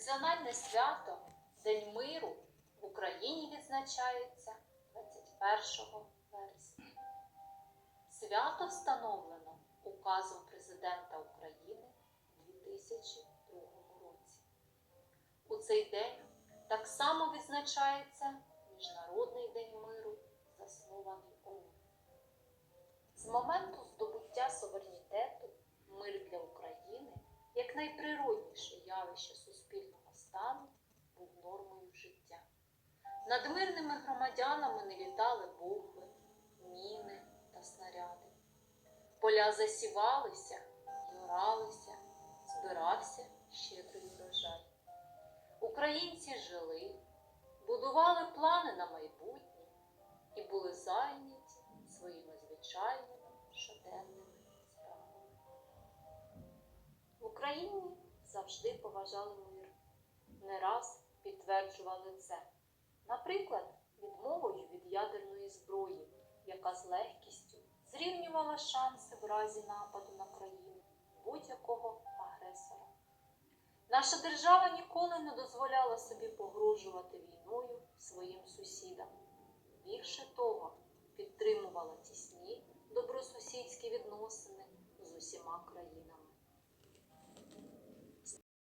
Національне свято День миру в Україні відзначається 21 вересня. Свято встановлено указом президента України у 2002 році. У цей день так само відзначається Міжнародний день миру, заснований ООН. З моменту здобуття суверенітету мир для України як найприродніше явище суспільного стану був нормою життя. Над мирними громадянами не літали бомби, міни та снаряди. Поля засівалися і оралися, збирався щедрий урожай. Українці жили, будували плани на майбутнє і були зайняті своїми звичайними щоденними справами. В Україні завжди поважали мир, підтверджували це. Наприклад, відмовою від ядерної зброї, яка з легкістю зрівнювала шанси в разі нападу на країну будь-якого агресора. Наша держава ніколи не дозволяла собі погрожувати війною своїм сусідам. Більше того, підтримувала тісні добросусідські відносини з усіма країнами.